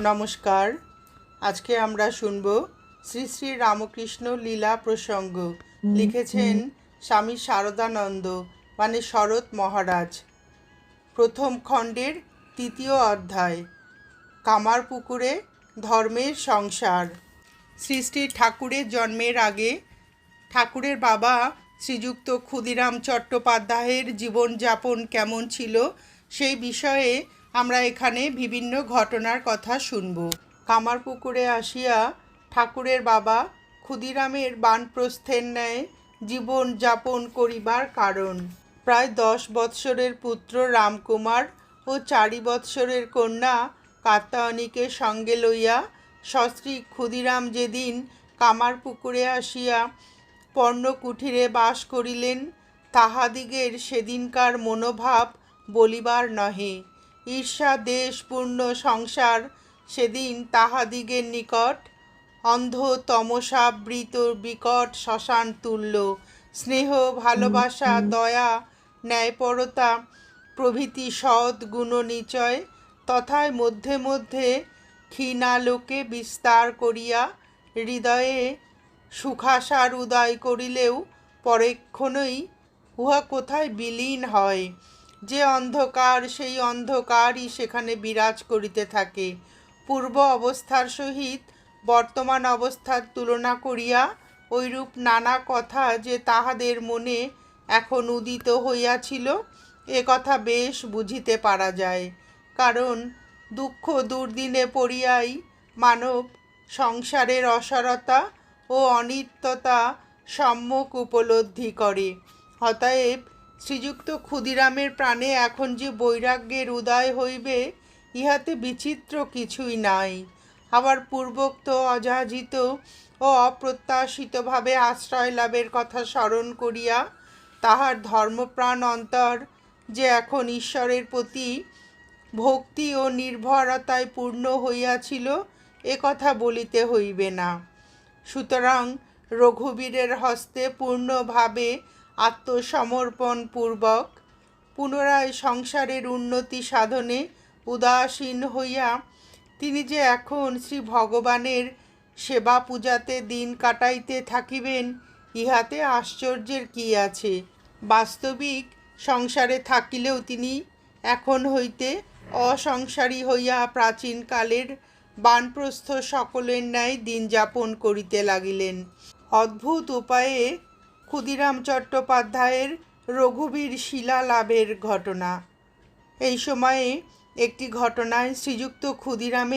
নমস্কার। আজকে আমরা শুনব শ্রী শ্রী রামকৃষ্ণ লীলা প্রসঙ্গ। লিখেছেন স্বামী শারদানন্দ মানে শরৎ মহারাজ। প্রথম খণ্ডের তৃতীয় অধ্যায় কামার পুকুরে ধর্মের সংসার। শ্রী শ্রী ঠাকুরের জন্মের আগে ঠাকুরের বাবা শ্রীযুক্ত ক্ষুদিরাম চট্টোপাধ্যায়ের জীবনযাপন কেমন ছিল সেই বিষয়ে আমরা এখানে বিভিন্ন ঘটনার কথা শুনব। কামারপুকুরে আসিয়া ঠাকুরের বাবা ক্ষুদিরামের বানপ্রস্থের ন্যায় জীবন যাপন করিবার কারণ। প্রায় দশ বৎসরের পুত্র রামকুমার ও চারি বৎসরের কন্যা কাত্তায়নীকে সঙ্গে লইয়া সস্ত্রী ক্ষুদিরাম যেদিন কামারপুকুরে আসিয়া পর্ণকুঠিরে বাস করিলেন, তাহাদিগের সেদিনকার মনোভাব বলিবার নহে। ঈর্ষা দেশপূর্ণ সংসার সেদিন তাহাদিগের নিকট অন্ধ তমসাবৃত বিকট শ্মশান তুল্য। স্নেহ ভালোবাসা দয়া ন্যায়পরতা প্রভৃতি সৎ গুণ নিচয় তথায় মধ্যে মধ্যে ক্ষীণালোকে বিস্তার করিয়া হৃদয়ে সুখাসার উদয় করিলেও পরেক্ষণেই উহা কোথায় বিলীন হয়। যে অন্ধকার, সেই অন্ধকারই সেখানে বিরাজ করিতে থাকে। পূর্ব অবস্থার সহিত বর্তমান অবস্থার তুলনা করিয়া ওইরূপ নানা কথা যে তাহাদের মনে এখন উদিত হইয়াছিল, এ কথা বেশ বুঝিতে পারা যায়। কারণ দুঃখ দুর্দিনে পড়িয়াই মানব সংসারের অসারতা ও অনিত্যতা সম্যক উপলব্ধি করে। অতএব শ্রীযুক্ত ক্ষুদিরামের প্রাণে এখন যে বৈরাগ্যের উদয় হইবে, ইহাতে বিচিত্র কিছুই নাই। আবার পূর্বোক্ত অযাচিত ও অপ্রত্যাশিতভাবে আশ্রয় লাভের কথা স্মরণ করিয়া তাহার ধর্মপ্রাণ অন্তর যে এখন ঈশ্বরের প্রতি ভক্তি ও নির্ভরতায় পূর্ণ হইয়াছিল, এ কথা বলিতে হইবে না। সুতরাং রঘুবীরের হস্তে পূর্ণভাবে আত্মসমর্পণ পূর্বক পুনরায় সংসারের উন্নতি সাধনে উদাসীন হইয়া তিনি যে এখন শ্রী ভগবানের সেবা পূজাতে দিন কাটাইতে থাকিবেন, ইহাতে আশ্চর্যের কি আছে? বাস্তবিক সংসারে থাকিলেও তিনি এখন হইতে অসংসারী হইয়া প্রাচীনকালের বানপ্রস্থ সকলের ন্যায় দিন যাপন করিতে লাগিলেন। অদ্ভুত উপায়ে ক্ষুদিরাম চট্টোপাধ্যায়ের রঘুবীর শিলা লাভের ঘটনা। এই সময়ে একটি ঘটনায় শ্রীযুক্ত ক্ষুদিরামের